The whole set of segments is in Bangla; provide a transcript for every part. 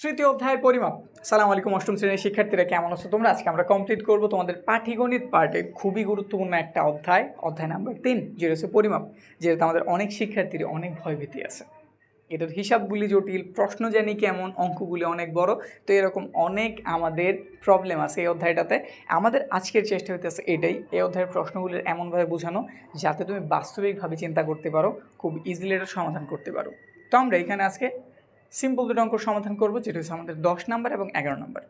তৃতীয় অধ্যায় পরিমাপ। সালাম আলাইকুম, অষ্টম শ্রেণির শিক্ষার্থীরা, কেমন আছো তোমরা? আজকে আমরা কমপ্লিট করব তোমাদের পাটিগণিত পার্টে খুবই গুরুত্বপূর্ণ একটা অধ্যায় অধ্যায় নাম্বার তিন, যেটা হচ্ছে পরিমাপ, যেটাতে আমাদের অনেক শিক্ষার্থীর অনেক ভয়ভীতি আছে। এটার হিসাবগুলি জটিল প্রশ্ন জানি কেমন, অঙ্কগুলি অনেক বড়, তো এরকম অনেক আমাদের প্রবলেম আছে এই অধ্যায়টাতে। আমাদের আজকের চেষ্টা হইতেছে এটাই, এই অধ্যায়ের প্রশ্নগুলির এমনভাবে বোঝানো, যাতে তুমি বাস্তবিকভাবে চিন্তা করতে পারো, খুব ইজিলি এটা সমাধান করতে পারো। তো আমরা এখানে আজকে সিম্পল দুটো অঙ্ক সমাধান করব, যেটা হচ্ছে আমাদের দশ নাম্বার এবং এগারো নাম্বার।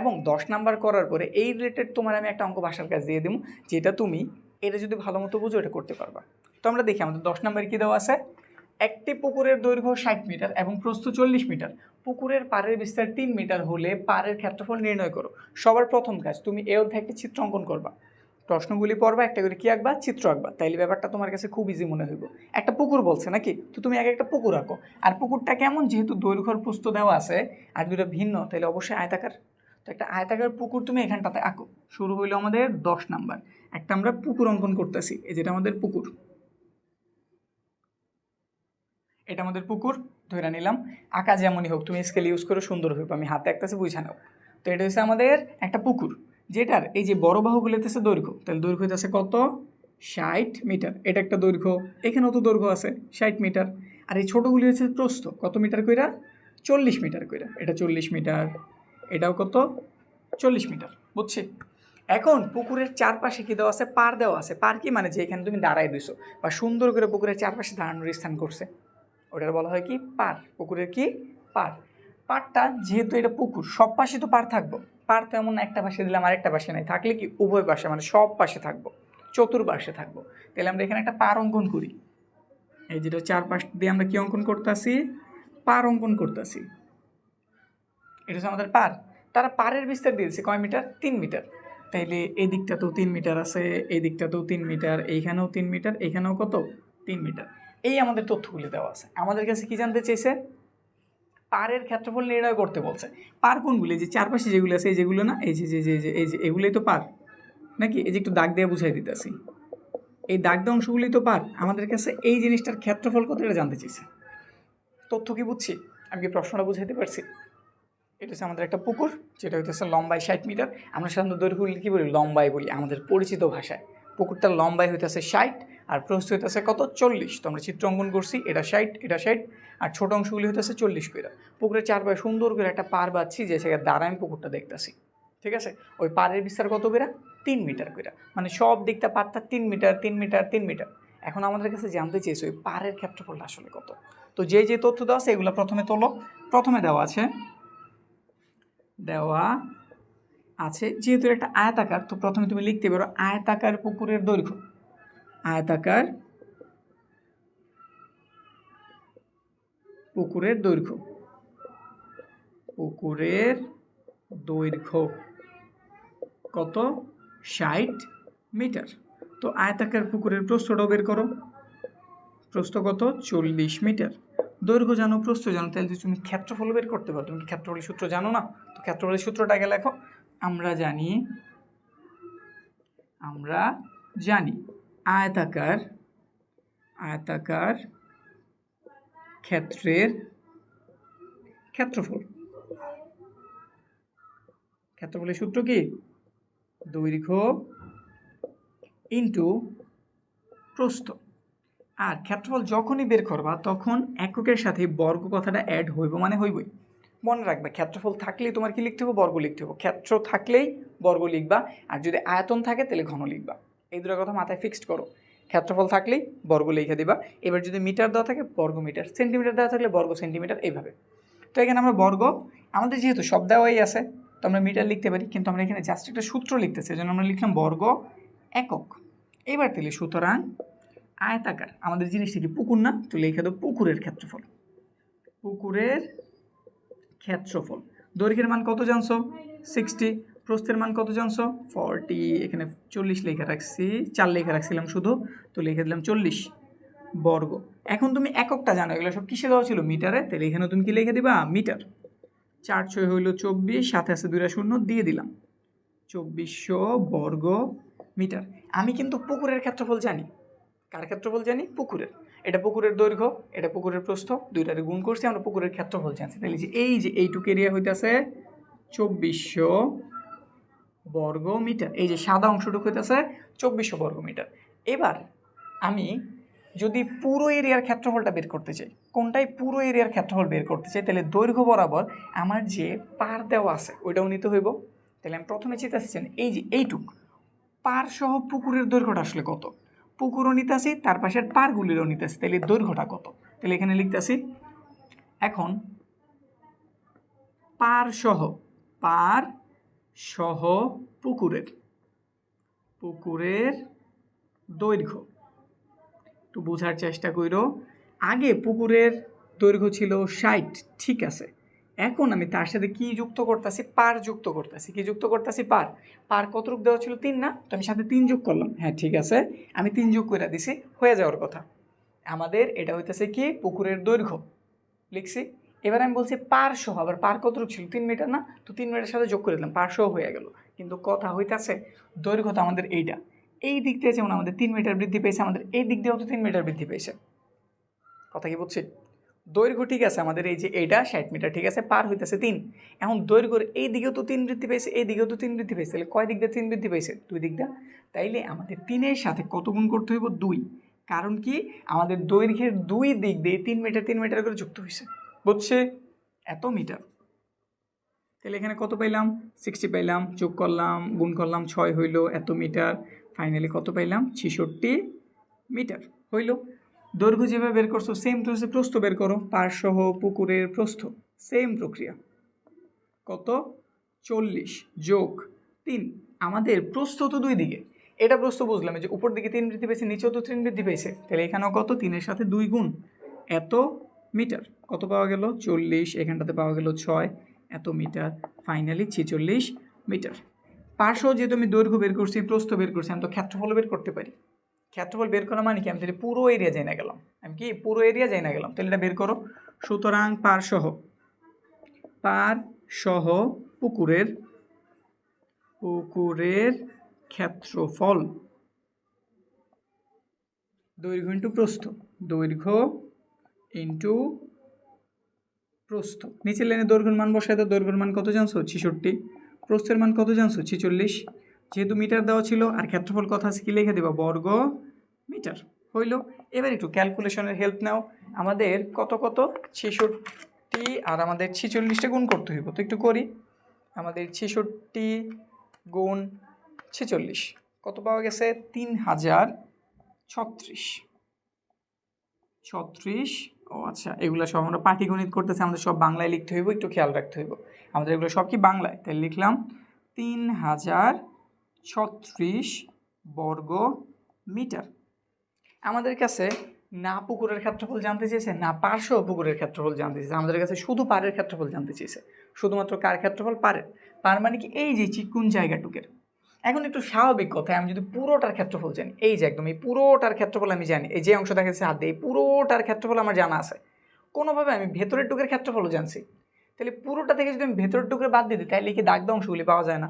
এবং দশ নাম্বার করার পরে এই রিলেটেড তোমার আমি একটা অঙ্ক ভাষার কাজ দিয়ে দিব, যেটা তুমি এটা যদি ভালো মতো বুঝো, এটা করতে পারবা। তো আমরা দেখি, আমাদের দশ নাম্বার কী দেওয়া আছে? একটি পুকুরের দৈর্ঘ্য ষাট মিটার এবং প্রস্থ চল্লিশ মিটার। পুকুরের পাড়ের বিস্তার তিন মিটার হলে পাড়ের ক্ষেত্রফল নির্ণয় করো। সবার প্রথম কাজ, তুমি এ অধ্যায় একটি চিত্র অঙ্কন করবা। প্রশ্নগুলি পড়বা, একটা করে কি আঁকবা, চিত্র আঁকবা। তাইলে ব্যাপারটা তোমার কাছে খুব ইজি মনে হইব। একটা পুকুর বলছে নাকি? তো তুমি আগে একটা পুকুর আঁকো। আর পুকুরটা কেমন? যেহেতু দৈর্ঘ্যর প্রস্থ দেওয়া আছে আর দুটো ভিন্ন তাহলে অবশ্যই আয়তাকার। তো একটা আয়তাকার পুকুর তুমি এখানটাতে আঁকো। শুরু হইল আমাদের দশ নাম্বার। একটা আমরা পুকুর অঙ্কন করতেছি। এই যেটা আমাদের পুকুর। এটা আমাদের পুকুর ধরে নিলাম। আঁকা যেমনই হোক, তুমি স্কেল ইউজ করে সুন্দর হবে আমি হাতে আঁকতেছি, বুঝে নাও। তো এটা হচ্ছে আমাদের একটা পুকুর। যেটার, এই যে বড় বাহুগুলো হইতেছে দৈর্ঘ্য, তাহলে দৈর্ঘ্য হইতেছে কত? ষাট মিটার। এটা একটা দৈর্ঘ্য, এখানেও তো দৈর্ঘ্য আছে, ষাট মিটার। আর এই ছোটোগুলি হচ্ছে প্রস্থ, কত মিটার কইরা? চল্লিশ মিটার কইরা। এটা চল্লিশ মিটার, এটাও কত? চল্লিশ মিটার, বুঝছি? এখন পুকুরের চারপাশে কি দেওয়া আছে? পার দেওয়া আছে। পার কি মানে যে এখানে তুমি দাঁড়ায় দিছো বা সুন্দর করে পুকুরের চারপাশে দাঁড়ানোর স্থান করছে। ওটার বলা হয় কি? পার। পুকুরের কি? পার। পারটা যেহেতু এটা পুকুর, সব পাশে তো পার থাকব। পার তো এমন একটা পাশে দিলাম, আরেকটা পাশে নাই। থাকলে কি উভয় পাশে মানে সব পাশে থাকব, চতুর্পাশে থাকব। তাহলে আমরা এখানে একটা পার অঙ্কন করি। এই যেটা চারপাশ দিয়ে আমরা কি অঙ্কন করতেছি? পার অঙ্কন করতেছি। এটা হচ্ছে আমাদের পার তারা পারের বিস্তার দিয়েছে, কয় মিটার? তিন মিটার। তাইলে এই দিকটাতেও তিন মিটার আছে এই দিকটাতেও তিন মিটার, এইখানেও তিন মিটার, এইখানেও কত? তিন মিটার। এই আমাদের তথ্যগুলি দেওয়া আছে। আমাদের কাছে কি জানতে চেয়েছে পারের ক্ষেত্রফল নির্ণয় করতে বলছে। পার কোনগুলি? যে চারপাশে যেগুলো আছে, এই যেগুলো না? এই যে যে যে, এই যে, এগুলোই তো পার নাকি? এই যে একটু দাগ দিয়ে বুঝাই দিতেছি। এই দাগ দেওয়া অংশগুলি তো পার আমাদের কাছে এই জিনিসটার ক্ষেত্রফল কত এটা জানতে চেয়েছে তথ্য কি বুঝছি? আমি কি প্রশ্নটা বুঝাইতে পারছি? এটা হচ্ছে আমাদের একটা পুকুর, যেটা হচ্ছে লম্বাই ষাট মিটার। আমরা সাধারণত দৈর্ঘ্য কী বলি? লম্বাই বলি, আমাদের পরিচিত ভাষায়। পুকুরটার লম্বাই হইতেছে ষাট। আর প্রস্থ হইতেছে কত? চল্লিশ। তো আমরা চিত্র অঙ্কন করছি, এটা ষাট এটা ষাট, আর ছোট অংশগুলি হইতেছে চল্লিশ কইরা। পুকুরের চারপাশে সুন্দর করে একটা পার বাচ্ছি যে সেখানে দাঁড়ায় আমি পুকুরটা দেখতেছি। ঠিক আছে? ওই পাড়ের বিস্তার কত কইরা? তিন মিটার কইরা। মানে সব দিকটা পারটা তিন মিটার তিন মিটার তিন মিটার। এখন আমাদের কাছে জানতে চেয়েছে, ওই পাড়ের ক্ষেত্রফলটা আসলে কত? তো যে যে তথ্য দেওয়া আছে, এগুলো প্রথমে তোলো। প্রথমে দেওয়া আছে দেওয়া আছে, যেহেতু একটা আয়তাকার, তো প্রথমে তুমি লিখতে পারো আয়তাকার পুকুরের দৈর্ঘ্য। আয়তাকার পুকুরের দৈর্ঘ্য। পুকুরের দৈর্ঘ্য কত? ষাট মিটার। তো আয়তাকার পুকুরের প্রস্থটাও বের করো। প্রস্থ কত? চল্লিশ মিটার। দৈর্ঘ্য জানো, প্রস্থ জানো, তাহলে তুমি ক্ষেত্রফল বের করতে পারো, তুমি ক্ষেত্রফলের সূত্র জানো না? তো ক্ষেত্রফলের সূত্রটা আগে লেখো। আমরা জানি আমরা জানি। আয়তাকার আয়তাকার ক্ষেত্রের ক্ষেত্রফল। ক্ষেত্রফলের সূত্র কি? দৈর্ঘ্য ইন্টু প্রস্থ। আর ক্ষেত্রফল যখনই বের করবা, তখন এককের সাথে বর্গ কথাটা অ্যাড হইব মানে হইবই। মনে রাখবে, ক্ষেত্রফল থাকলেই তোমার কি লিখতে হবে বর্গ লিখতে হবে ক্ষেত্র থাকলেই বর্গ লিখবা। আর যদি আয়তন থাকে, তাহলে ঘন লিখবা। এই দুটো কথা মাথায় ফিক্সড করো। ক্ষেত্রফল থাকলেই বর্গ লিখে দিবা। এবার যদি মিটার দেওয়া থাকে, বর্গ মিটার সেন্টিমিটার দেওয়া থাকলে বর্গ সেন্টিমিটার এইভাবে। তো এখানে আমরা বর্গ, আমাদের যেহেতু সব দেওয়াই আছে, তো আমরা মিটার লিখতে পারি, কিন্তু আমরা এখানে জাস্ট একটা সূত্র লিখতেছি জন্য আমরা লিখলাম বর্গ একক। এবার তাহলে সুতরাং আয়তাকার, আমাদের জিনিসটা কি পুকুর না? তো লিখে দেবো পুকুরের ক্ষেত্রফল। পুকুরের ক্ষেত্রফল। দৈর্ঘ্যের মান কত জানছো? সিক্সটি প্রস্থের মান কত জানছো? ফর্টি, এখানে চল্লিশ লেখা রাখছি। চার লেখা রাখছিলাম শুধু, তো লিখে দিলাম চল্লিশ বর্গ। এখন তুমি এককটা জানো, এগুলো সব কিসে দেওয়া ছিল? মিটারে? তাহলে এখানে তুমি কি লিখে দিবা? মিটার। চার ছয় হইল চব্বিশ, সাথে আছে দুইটা শূন্য, দিয়ে দিলাম। চব্বিশশো বর্গ মিটার। আমি কিন্তু পুকুরের ক্ষেত্রফল জানি। কার ক্ষেত্রফল জানি? পুকুরের। এটা পুকুরের দৈর্ঘ্য, এটা পুকুরের প্রস্থ, দুইটারে গুণ করছি, আমরা পুকুরের ক্ষেত্রফল জানছি। তাহলে যে, এই যে, এইটুকু এরিয়া হইতেছে চব্বিশশো বর্গ মিটার এই যে সাদা অংশটুকু হইতেছে চব্বিশশো বর্গ মিটার এবার আমি যদি পুরো এরিয়ার ক্ষেত্রফলটা বের করতে চাই, কোনটাই পুরো এরিয়ার ক্ষেত্রফল বের করতে চাই, তাহলে দৈর্ঘ্য বরাবর আমার যে পার দেওয়া আছে, ওইটাও নিতে হইব। তাহলে আমি প্রথমে চিন্তা আসছেন এই যে এইটুক, পার সহ পুকুরের দৈর্ঘ্যটা আসলে কত? পুকুরও নিতে নিতেছি, তার পাশের পারগুলিরও নিতে নিতেছি, তাহলে দৈর্ঘ্যটা কত? তাহলে এখানে লিখতেছি, এখন পার সহ, পার সহ পুকুরের পুকুরের দৈর্ঘ্য। একটু বোঝার চেষ্টা করো আগে পুকুরের দৈর্ঘ্য ছিল ষাট, ঠিক আছে। এখন আমি তার সাথে কি যুক্ত করতেছি? পার যুক্ত করতেছি। কি যুক্ত করতেছি? পার। পার কত রূপ দেওয়া ছিল? তিন না? তো আমি সাথে তিন যোগ করলাম। হ্যাঁ ঠিক আছে। আমি তিন যোগ করে দিছি। হয়ে যাওয়ার কথা। আমাদের এটা হইতেছে কি? পুকুরের দৈর্ঘ্য। লিখছি। এবার আমি বলছি পার সহ আবার পার কত রূপ ছিল? তিন মিটার না? তো তিন মিটার সাথে যোগ করে দিলাম পার সহ হয়ে গেল। কিন্তু কথা হইতাছে, দৈর্ঘ্য তো আমাদের এইটা। এই দিক দিয়ে যেমন আমাদের তিন মিটার বৃদ্ধি পেয়েছে, আমাদের এই দিক দিয়েও তো তিন মিটার বৃদ্ধি পেয়েছে। কথা কি বুঝছি দৈর্ঘ্য ঠিক আছে, আমাদের এই যে এইটা, ষাট মিটার ঠিক আছে, পার হইতেছে তিন। এখন দৈর্ঘ্যের এই দিকেও তো তিন বৃদ্ধি পেয়েছে, এই দিকেও তো তিন বৃদ্ধি পেয়েছে। তাহলে কয় দিক দিয়ে তিন বৃদ্ধি পেয়েছে? দুই দিক দিয়ে। তাইলে আমাদের তিনের সাথে কত গুণ করতে হইব? দুই। কারণ কি? আমাদের দৈর্ঘ্যের দুই দিক দিয়ে তিন মিটার তিন মিটার করে যুক্ত হয়েছে বুঝছে? এত মিটার। তাহলে এখানে কত পাইলাম? সিক্সটি পাইলাম, যোগ করলাম, গুণ করলাম ছয় হইল, এত মিটার। ফাইনালি কত পাইলাম? ছেষট্টি মিটার হইল। দৈর্ঘ্য যেভাবে বের করছ সেম টু প্রস্থ বের করো। পারসহ পুকুরের প্রস্থ সেম প্রক্রিয়া। কত? চল্লিশ যোগ তিন। আমাদের প্রস্থ তো দুই দিকে। এটা প্রস্থ বুঝলাম যে উপর দিকে তিন বৃদ্ধি পেয়েছে নিচেও তো তিন বৃদ্ধি পেয়েছে তাহলে এখানেও কত? তিনের সাথে দুই গুণ। এত মিটার। কত পাওয়া গেল? চল্লিশ, এখানটাতে পাওয়া গেল ছয়। এত মিটার। ফাইনালি ছেচল্লিশ মিটার। পার্শ্ব যেহেতু আমি দৈর্ঘ্য বের করছি, প্রস্থ বের করছি, আমি তো ক্ষেত্রফল বের করতে পারি। ক্ষেত্রফল বের করা মানে কি? আমি তাহলে পুরো এরিয়া যাই না গেলাম। আমি কি? পুরো এরিয়া যাই না গেলাম। তাহলে এটা বের করো। সুতরাং পার সহ পার সহ পুকুরের পুকুরের ক্ষেত্রফল। দৈর্ঘ্য ইন্টু প্রস্থ। দৈর্ঘ্য ইন্টু প্রস্থ। নিচের লাইনে দৈর্ঘ্যের মান বসায় তো দৈর্ঘ্যের মান কত জানছো ছেষট্টি। প্রস্থের মান কত জানছো ছেচল্লিশ। যেহেতু মিটার দেওয়া ছিল, আর ক্ষেত্রফল কথা আছে কি লিখে দেবা? বর্গ মিটার হইল? এবার একটু ক্যালকুলেশনের হেল্প নাও। আমাদের কত কত? ছেষট্টি আর আমাদের ছেচল্লিশটা গুণ করতে হইব। তো একটু করি। আমাদের ছেষট্টি গুণ ছেচল্লিশ। কত পাওয়া গেছে? তিন হাজার ছত্রিশ। ছত্রিশ ও আচ্ছা এগুলো সব আমরা পাটিগণিত করতেছি, আমাদের সব বাংলায় লিখতে হইব, একটু খেয়াল রাখতে হইব। আমাদের এগুলো সব কি বাংলায়? তাই লিখলাম, তিন হাজার ছত্রিশ বর্গ মিটার। আমাদের কাছে না পুকুরের ক্ষেত্রফল জানতে চেয়েছে, না পার্শ্ব পুকুরের ক্ষেত্রফল জানতে চেয়েছে, আমাদের কাছে শুধু পাড়ের ক্ষেত্রফল জানতে চেয়েছে। শুধুমাত্র কার ক্ষেত্রফল? পারের পার মানে কি এই যে চিকুন জায়গাটুকের এখন একটু স্বাভাবিক কথা আমি যদি পুরোটার ক্ষেত্রফল জানি, এই যে একদম এই পুরোটার ক্ষেত্রফল আমি জানি, এই যে অংশ দেখা যাচ্ছে হাত দিয়ে, এই পুরোটার ক্ষেত্রফল আমার জানা আছে। কোনোভাবে আমি ভেতরের টুকের ক্ষেত্রফলও জানছি। তাহলে পুরোটা থেকে যদি আমি ভেতরের টুকের বাদ দিই, তাহলে কি দাগ অংশগুলি পাওয়া যায় না।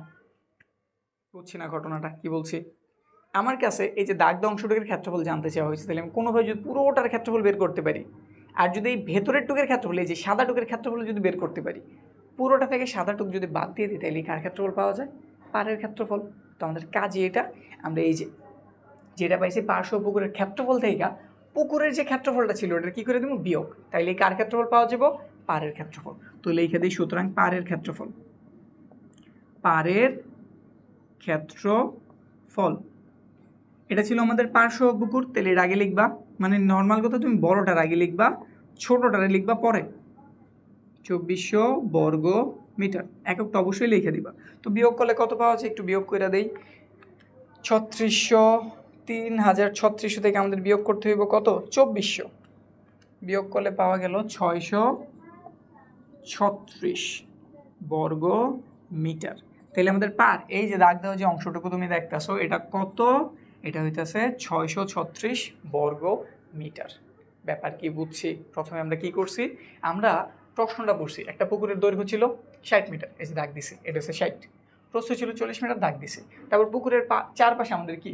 বুঝছি না ঘটনাটা, কি বলছি? আমার কাছে এই যে দাগ অংশটুকের ক্ষেত্রফল জানতে চাওয়া হয়েছে, তাহলে আমি কোনোভাবে যদি পুরোটার ক্ষেত্রফল বের করতে পারি, আর যদি এই ভেতরের টুকের ক্ষেত্রফল, এই যে সাদা টুকের ক্ষেত্রফল যদি বের করতে পারি, পুরোটা থেকে সাদা টুক যদি বাদ দিয়ে দিই, তাহলে কার ক্ষেত্রফল পাওয়া যায়? পাড়ের ক্ষেত্রফল। তো আমাদের কাজে এটা। আমরা এই যে, যেটা পাইছি পার্শ্ব পুকুরের ক্ষেত্রফল থেকে, পুকুরের যে ক্ষেত্রফলটা ছিল ওটা কী করে দেবো? বিয়োগ। তাইলে কার ক্ষেত্রফল পাওয়া যাব? পাড়ের ক্ষেত্রফল। তো লিখে দিই সুতরাং পাড়ের ক্ষেত্রফল। পাড়ের ক্ষেত্রফল। এটা ছিল আমাদের পার্শ্ব পুকুর। তাহলে এর আগে লিখবা মানে নর্মাল কথা তুমি বড়টার আগে লিখবা, ছোটোটারে লিখবা পরে। চব্বিশশো বর্গ মিটার। এককটা অবশ্যই লিখে দিবা। তো বিয়োগ করলে কত পাওয়া যায়? একটু বিয়োগ করে দেই। ছত্রিশশো তিন হাজার ছত্রিশশো থেকে আমাদের বিয়োগ করতে হইব কত? চব্বিশশো। বিয়োগ করলে পাওয়া গেল ছয়শো ছত্রিশ বর্গ মিটার। তাহলে আমাদের পার, এই যে দাগ দেওয়া যে অংশটুকু তুমি দেখতেছো, এটা কত? এটা হইতেছে ছয়শো ছত্রিশ বর্গ মিটার। ব্যাপার কি বুঝছি? প্রথমে আমরা কি করছি? আমরা প্রশ্নটা পড়ছি। একটা পুকুরের দৈর্ঘ্য ছিল ষাট মিটার। এই যে দাগ দিছে, এটা হচ্ছে ষাট। প্রস্থ ছিল চল্লিশ মিটার, দাগ দিছে। তারপর পুকুরের পা চারপাশে আমাদের কি?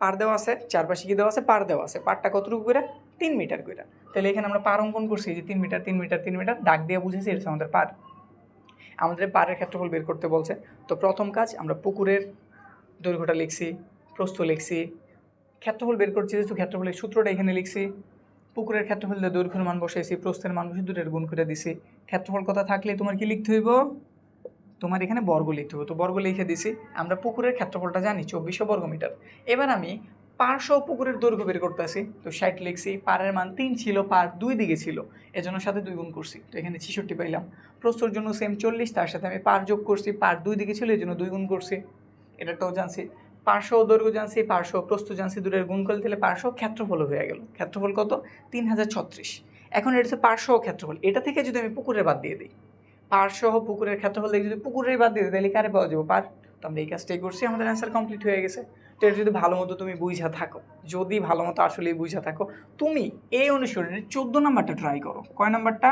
পার দেওয়া আছে। চারপাশে কি দেওয়া আছে? পার দেওয়া আছে। পারটা কতটুকু করে তিন মিটার করে তাহলে এখানে আমরা পার অঙ্কন করছি যে তিন মিটার তিন মিটার তিন মিটার, দাগ দিয়ে বুঝেছি এটা আমাদের পার। আমাদের পারের ক্ষেত্রফল বের করতে বলছে। তো প্রথম কাজ, আমরা পুকুরের দৈর্ঘ্যটা লিখছি, প্রস্থ লিখছি। ক্ষেত্রফল বের করছি, যেহেতু ক্ষেত্রফলের সূত্রটা এখানে লিখছি পুকুরের ক্ষেত্রফল দিয়ে দৈর্ঘ্যের মান বসাইছি, প্রস্থের মান বসে দুটোর গুণ করে দিছি। ক্ষেত্রফল কথা থাকলে তোমার কি লিখতে হইব? তোমার এখানে বর্গ লিখতে হবে তো বর্গ লিখে দিছি, আমরা পুকুরের ক্ষেত্রফলটা জানি, চব্বিশশো বর্গ মিটার। এবার আমি পার্শ্ব পুকুরের দৈর্ঘ্য বের করতেছি, তো ষাট লিখছি পারের মান তিন ছিল পার দুই দিকে ছিল, এজন্য সাথে দুই গুণ করছি, তো এখানে ছেষট্টি পাইলাম। প্রস্তর জন্য সেম চল্লিশ, তার সাথে আমি পার যোগ করছি পার দুই দিকে ছিল এই জন্য দুই গুণ করছি। এটাটাও জানছি। পার্শ্ব দৈর্ঘ্য জানছি, পার্শ্ব ও প্রস্থ জানছি দুটোর গুণ করলে তাহলে পার্শ্ব ক্ষেত্রফল হয়ে গেল। ক্ষেত্রফল কত? তিন হাজার ছত্রিশ। এখন এটা হচ্ছে পার্শ্ব ক্ষেত্রফল। এটা থেকে যদি আমি পুকুরের বাদ দিয়ে দিই, পার্শ্ব পুকুরের ক্ষেত্রফল থেকে যদি পুকুরের বাদ দিয়ে দিই, তাহলে কারে পাওয়া যাব? পার, তো আমরা এই কাজটাই করছি, আমাদের অ্যান্সার কমপ্লিট হয়ে গেছে। তো এটা যদি ভালো মতো তুমি বুঝা থাকো, যদি ভালো মতো আসলেই বুঝা থাকো, তুমি এই অনুসরণে চোদ্দ নাম্বারটা ট্রাই করো। কয় নাম্বারটা?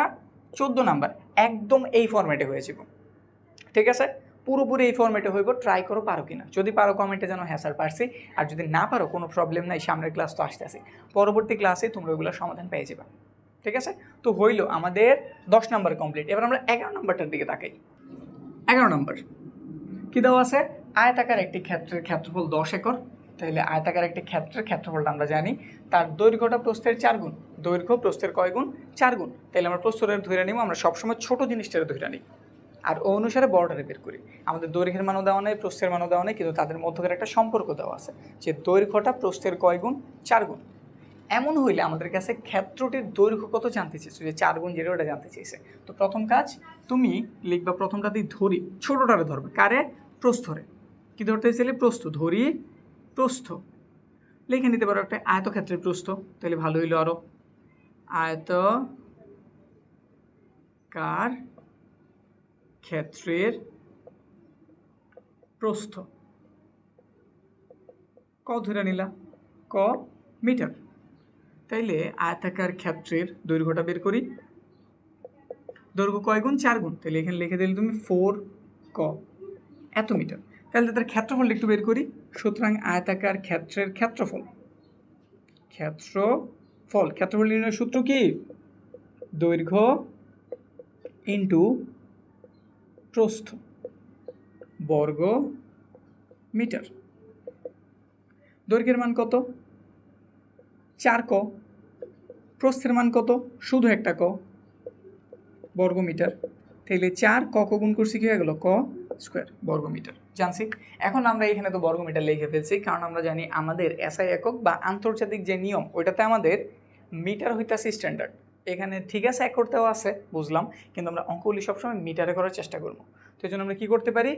চোদ্দ নাম্বার। একদম এই ফর্ম্যাটে হয়েছিল ঠিক আছে? পুরোপুরি এই ফর্মেটে হইব ট্রাই করো, পারো কিনা। যদি পারো কমেন্টে যেন হ্যাঁ স্যার পারছি। আর যদি না পারো, কোনো প্রবলেম নাই, সামনের ক্লাস তো আসতে আসে পরবর্তী ক্লাসে তোমরা ওগুলোর সমাধান পেয়ে যাবে। ঠিক আছে? তো হইল আমাদের দশ নম্বর কমপ্লিট এবার আমরা এগারো নম্বরটার দিকে তাকাই। এগারো নম্বর কী দেওয়া আছে? আয়তাকার একটি ক্ষেত্রের ক্ষেত্রফল দশ একর। তাহলে আয়তাকার একটি ক্ষেত্রের ক্ষেত্রফলটা আমরা জানি। তার দৈর্ঘ্যটা প্রস্থের চার গুণ। দৈর্ঘ্য প্রস্থের কয় গুণ? চার গুণ। তাহলে আমরা প্রস্থের ধরে নিব, আমরা সবসময় ছোটো জিনিসটারে ধরে নিই। আর ও অনুসারে বড়টারে বের করি। আমাদের দৈর্ঘ্যের মানও দেওয়া নেই, প্রস্থের মানও দেওয়া নেই, কিন্তু তাদের মধ্যকার একটা সম্পর্ক দেওয়া আছে, যে দৈর্ঘ্যটা প্রস্থের কয় গুণ? চার গুণ। এমন হইলে আমাদের কাছে ক্ষেত্রটির দৈর্ঘ্য কত জানতে চেয়েছো? যে চার গুণ যেটা ওটা জানতে চেয়েছে। তো প্রথম কাজ, তুমি লিখবা প্রথমটা দিয়ে ধরি, ছোটোটারে ধরবে। কারে? প্রস্থরে। কি ধরতে চাইলে? প্রস্থ। ধরি, প্রস্থ। লিখে নিতে পারো একটা আয়তক্ষেত্রের প্রস্থ, তাহলে ভালো হইল আরও আয়ত কার ক্ষেত্রের প্রস্থ। ক ধরে নিলা, ক মিটার। তাইলে আয়তাকার ক্ষেত্রের দৈর্ঘ্যটা বের করি। দৈর্ঘ্য কয় গুণ? চার গুণ। তাহলে এখানে লিখে দিলে তুমি ফোর ক। এত মিটার। তাহলে তাদের ক্ষেত্রফল একটু বের করি। সুতরাং আয়তাকার ক্ষেত্রের ক্ষেত্রফল। ক্ষেত্রফল। ক্ষেত্রফল নির্ণয়ের সূত্র কি? দৈর্ঘ্য ইন্টু প্রস্থ বর্গ মিটার। দৈর্ঘ্যের মান কত? চার ক। প্রস্থের মান কত? শুধু একটা ক। বর্গ মিটার। তাহলে চার ক ক গুণ করছি কি হয়ে গেল? ক স্কোয়ার বর্গ মিটার। জানছি? এখন আমরা এখানে তো বর্গ মিটার লিখে ফেলছি, কারণ আমরা জানি আমাদের এসআই একক বা আন্তর্জাতিক যে নিয়ম, ওইটাতে আমাদের মিটার হইতাছে স্ট্যান্ডার্ড এখানে ঠিক আছে একরতেও আছে, বুঝলাম। কিন্তু আমরা অঙ্কগুলি সবসময় মিটারে করার চেষ্টা করব। তো এই জন্য আমরা কী করতে পারি?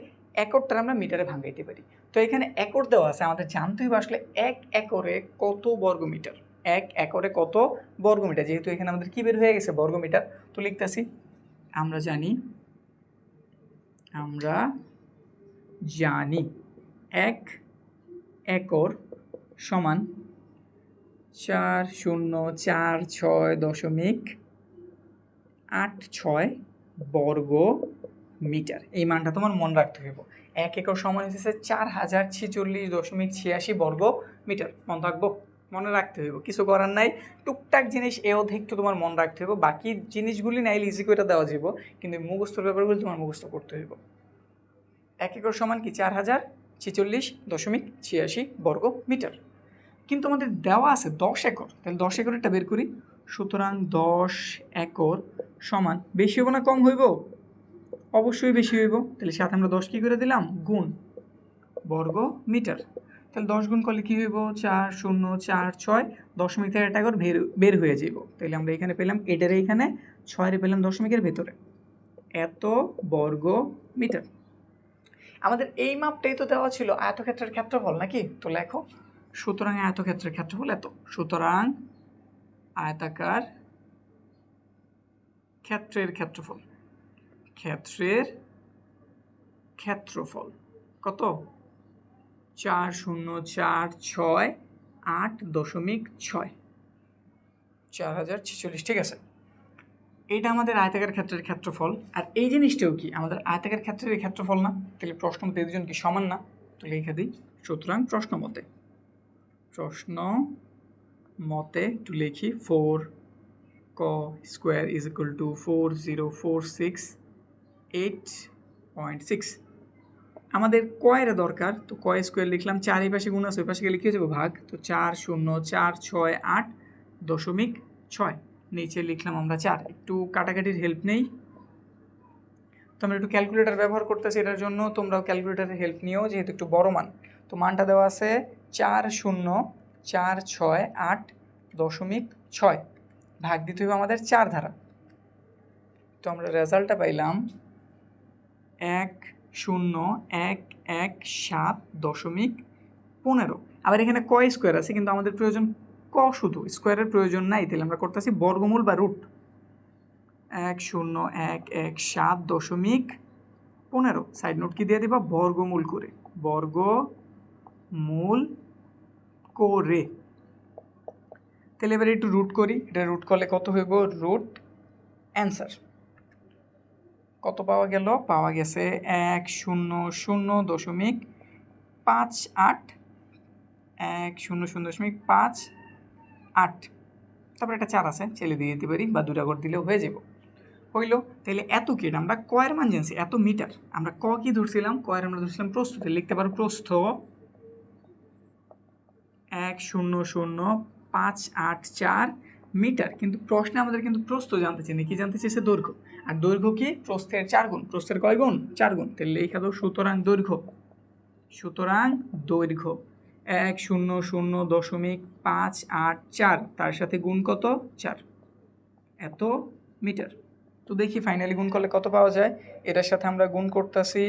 একরটা আমরা মিটারে ভাঙাইতে পারি। তো এখানে একর দেওয়া আছে, আমাদের জানতেই হবে আসলে এক একরে কত বর্গ মিটার এক একরে কত বর্গ মিটার যেহেতু এখানে আমাদের কী বের হয়ে গেছে? বর্গ মিটার তো লিখতেছি, আমরা জানি আমরা জানি, এক একর সমান চার শূন্য চার ছয় দশমিক আট ছয় বর্গ মিটার এই মানটা তোমার মনে রাখতে হইব এক একর সমান হচ্ছে চার হাজার ছেচল্লিশ দশমিক ছিয়াশি বর্গ মিটার মনে রাখব মনে রাখতে হইব কিছু করার নাই। টুকটাক জিনিস এ অধিক তো তোমার মনে রাখতে হইব বাকি জিনিসগুলি নাইলে ইজি করে দেওয়া যাব কিন্তু মুখস্থর ব্যাপারগুলি তোমার মুখস্থ করতে হইব। এক একর সমান কি? চার হাজার ছেচল্লিশ দশমিক ছিয়াশি বর্গ মিটার কিন্তু আমাদের দেওয়া আছে দশ একর। তাহলে দশ একরটা বের করি। সুতরাং দশ একর সমান বেশি হব না কম হইব? অবশ্যই বেশি হইব। তাহলে সাথে আমরা দশ কী করে দিলাম? গুণ বর্গ মিটার। তাহলে দশ গুণ করলে কী হইব? চার শূন্য চার ছয়। দশমিক থেকে একটা করে বের বের হয়ে যাব তাহলে আমরা এখানে পেলাম, এটার এইখানে ছয়ের পেলাম দশমিকের ভেতরে। এত বর্গ মিটার। আমাদের এই মাপটাই তো দেওয়া ছিল আয়তক্ষেত্রের ক্ষেত্রফল নাকি? তো লেখো। সুতরাং আয়তক্ষেত্রের ক্ষেত্রফল এত। সুতরাং আয়তাকার ক্ষেত্রের ক্ষেত্রফল। ক্ষেত্রের ক্ষেত্রফল। কত? চার শূন্য চার ছয় আট দশমিক ছয়। চার হাজার ছেচল্লিশ, ঠিক আছে। এইটা আমাদের আয়তাকার ক্ষেত্রের ক্ষেত্রফল। আর এই জিনিসটাও কি? আমাদের আয়তাকার ক্ষেত্রের ক্ষেত্রফল না? তাহলে প্রশ্ন মতে দুজন কি সমান না? তো লিখে দিই। সুতরাং প্রশ্ন মতে প্রশ্ন মতে একটু লিখি four k square is equal to four zero four six eight point six আমাদের কয়ের দরকার, তো কয় স্কোয়ার লিখলাম, চার এই পাশে গুণ আছে, ওই পাশে গেলে হয়ে যাব? ভাগ। তো চার শূন্য, চার ছয়, আট দশমিক ছয়। নিচে লিখলাম আমরা চার। একটু কাটাকাটির হেল্প নেই। তো আমরা একটু ক্যালকুলেটার ব্যবহার করতেছি এটার জন্য, তোমরাও ক্যালকুলেটারের হেল্প নিও, যেহেতু একটু বড় মান। তো মানটা দেওয়া আছে শূন্য, চার ছয়, আট দশমিক ছয়। ভাগ দিতে হবে আমাদের চার ধারা তো আমরা রেজাল্টটা পাইলাম এক শূন্য, এক এক, সাত দশমিক পনেরো। আবার এখানে কয় স্কোয়ার আছে, কিন্তু আমাদের প্রয়োজন ক শুধু। স্কোয়ারের প্রয়োজন নাই, তাহলে আমরা করতেছি বর্গমূল বা রুট। এক শূন্য, এক এক, সাত দশমিক পনেরো। সাইড নোট কি দিয়ে দিবা? বর্গমূল করে। বর্গমূল করে। তাহলে এবারে একটু রুট করি। এটা রুট করলে কত হইব? রুট অ্যান্সার কত পাওয়া গেল? পাওয়া গেছে এক শূন্য শূন্য দশমিক পাঁচ আট। এক শূন্য শূন্য দশমিক পাঁচ আট। তারপরে একটা চার আছে, ছেলে দিয়ে দিতে পারি বা দুটা করে দিলেও হয়ে যাব। হইল, তাহলে এত কি আমরা কয়ের মান জানছি, এত মিটার। আমরা ক কি ধরছিলাম? কয়ের আমরা ধরছিলাম প্রস্থ। লিখতে পারো প্রস্থ এক শূন্য শূন্য পাঁচ আট চার মিটার। কিন্তু প্রশ্নে আমাদের কিন্তু প্রস্থ জানতে চাই না। কি জানতে চাইছে দৈর্ঘ্য? আর দৈর্ঘ্য কি? প্রস্থের চার গুণ। প্রস্থের কয় গুণ? চার গুণ। তাহলে লেখা দাও সুতরাং দৈর্ঘ্য। সুতরাং দৈর্ঘ্য। এক শূন্য শূন্য দশমিক পাঁচ আট চার। তার সাথে গুণ কত? চার। এত মিটার। তো দেখি ফাইনালি গুণ করলে কত পাওয়া যায়? এটার সাথে আমরা গুণ করতেছি,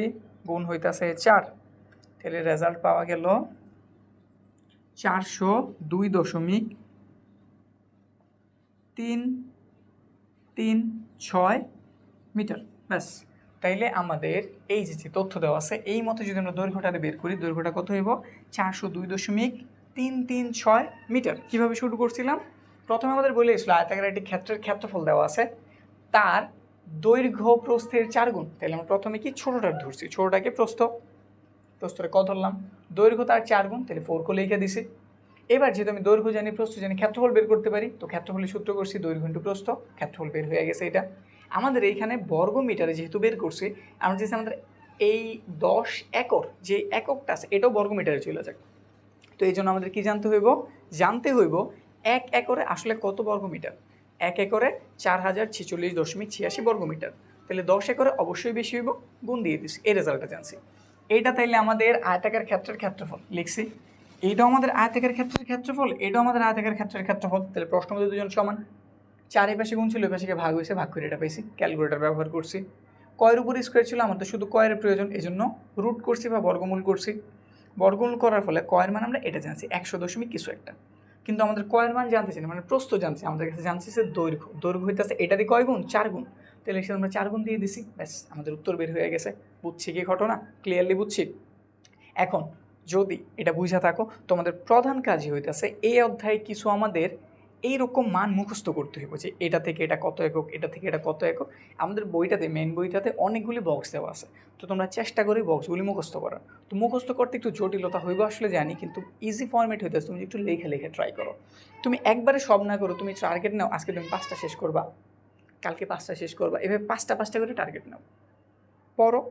গুণ হইতাছে চার। তাহলে রেজাল্ট পাওয়া গেল চারশো দুই দশমিক তিন তিন ছয় মিটার। ব্যাস, তাইলে আমাদের এই যে যে তথ্য দেওয়া আছে, এই মতো যদি আমরা দৈর্ঘ্যটাতে বের করি, দৈর্ঘ্যটা কত হইব? চারশো দুই দশমিক তিন তিন ছয় মিটার। কীভাবে শুরু করছিলাম? প্রথমে আমাদের বলে এসেছিল আয়তাকার একটি ক্ষেত্রের ক্ষেত্রফল দেওয়া আছে, তার দৈর্ঘ্য প্রস্থের চার গুণ। তাহলে আমরা প্রথমে কি ছোটোটার ধরছি? ছোটোটাকে প্রস্থ। প্রস্থটা কত ধরলাম? দৈর্ঘ্য তার চার গুণ, তাহলে ফোর কো লিখে দিছি। এবার যেহেতু আমি দৈর্ঘ্য জানি, প্রস্থ জানি, ক্ষেত্রফল বের করতে পারি, তো ক্ষেত্রফলের সূত্র করছি দৈর্ঘ্য ইন্টু প্রস্থ, ক্ষেত্রফল বের হয়ে গেছে এটা। আমাদের এইখানে বর্গ মিটারে যেহেতু বের করছি, আমরা যেহেতু আমাদের এই দশ একর যে এককটা আছে, এটাও বর্গ মিটারে চলে যাক। তো এই জন্য আমাদের কি জানতে হইব? জানতে হইব এক একরে আসলে কত বর্গ মিটার এক একরে চার হাজার ছেচল্লিশ দশমিক ছিয়াশি বর্গ মিটার তাহলে দশ একরে অবশ্যই বেশি হইব, গুণ দিয়ে দিস এই রেজাল্টটা জানছি। এইটা তাইলে আমাদের আয়তাকার ক্ষেত্রের ক্ষেত্রফল, লিখছি। এইটাও আমাদের আয়তাকার ক্ষেত্রের ক্ষেত্রফল এটাও আমাদের আয়তাকার ক্ষেত্রের ক্ষেত্রফল। তাহলে প্রশ্ন মধ্যে দুজন সমান। চার পাশে গুণ ছিল পাশে ভাগ হয়েছে, ভাগ করে এটা পাইছি। ক্যালকুলেটার ব্যবহার করছি। কয়ের উপর স্কোয়ার ছিল, আমার তো শুধু কয়ের প্রয়োজন এই জন্য রুট করছি বা বর্গমূল করছি। বর্গমূল করার ফলে কয়ের মান আমরা এটা জানছি, একশো দশমিক কিছু একটা। কিন্তু আমাদের কয়ের মান জানতে চাই মানে প্রস্থ জানছি, আমাদের কাছে জানছি যে দৈর্ঘ্য দৈর্ঘ্য হইতেছে এটা দিয়ে কয় গুণ? চার গুণ। তাহলে সে আমরা চার গুণ দিয়ে দিছি। ব্যাস, আমাদের উত্তর বের হয়ে গেছে। বুঝছি কি ঘটনা? ক্লিয়ারলি বুঝছি। এখন, যদি এটা বুঝা থাকো, তোমাদের প্রধান কাজই হইতেছে এই অধ্যায়ে কিছু আমাদের এইরকম মান মুখস্থ করতে হইব যে এটা থেকে এটা কত একক, এটা থেকে এটা কত একক। আমাদের বইটাতে মেন বইটাতে অনেকগুলি বক্স দেওয়া আছে। তো তোমরা চেষ্টা করে বক্সগুলি মুখস্থ করার তো মুখস্থ করতে একটু জটিলতা হইব আসলে জানি, কিন্তু ইজি ফর্মেট হইতেছে, তুমি একটু লেখে লেখে ট্রাই করো। তুমি একবারে সব না করো, তুমি টার্গেট নাও, আজকে তুমি পাঁচটা শেষ করবা। কালকে পাঁচটা শেষ করবা। এভাবে পাঁচটা পাঁচটা করে টার্গেট নাও। পড়ো,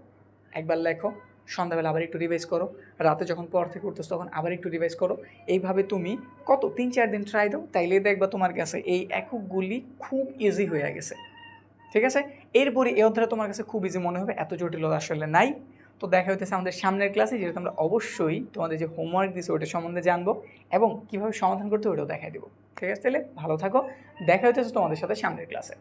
একবার লেখো, সন্ধ্যাবেলা আবার একটু রিভাইজ করো, রাতে যখন পর থেকে উঠতেছ তখন আবার একটু রিভাইজ করো। এইভাবে তুমি কত, তিন, চার দিন ট্রাই দাও তাইলে দেখবা তোমার কাছে এই এককগুলি খুব ইজি হয়ে গেছে। ঠিক আছে? এরপরে এই অধ্যায় তোমার কাছে খুব ইজি মনে হবে, এত জটিলতা আসলে নাই। তো দেখা হইতেছে আমাদের সামনের ক্লাসে যেটা আমরা অবশ্যই তোমাদের যে হোমওয়ার্ক দিছে ওটা সম্বন্ধে জানব এবং কীভাবে সমাধান করতে ওটাও দেখাই দেবো। ঠিক আছে? তাহলে ভালো থাকো, দেখা হইতেছে তোমাদের সাথে সামনের ক্লাসে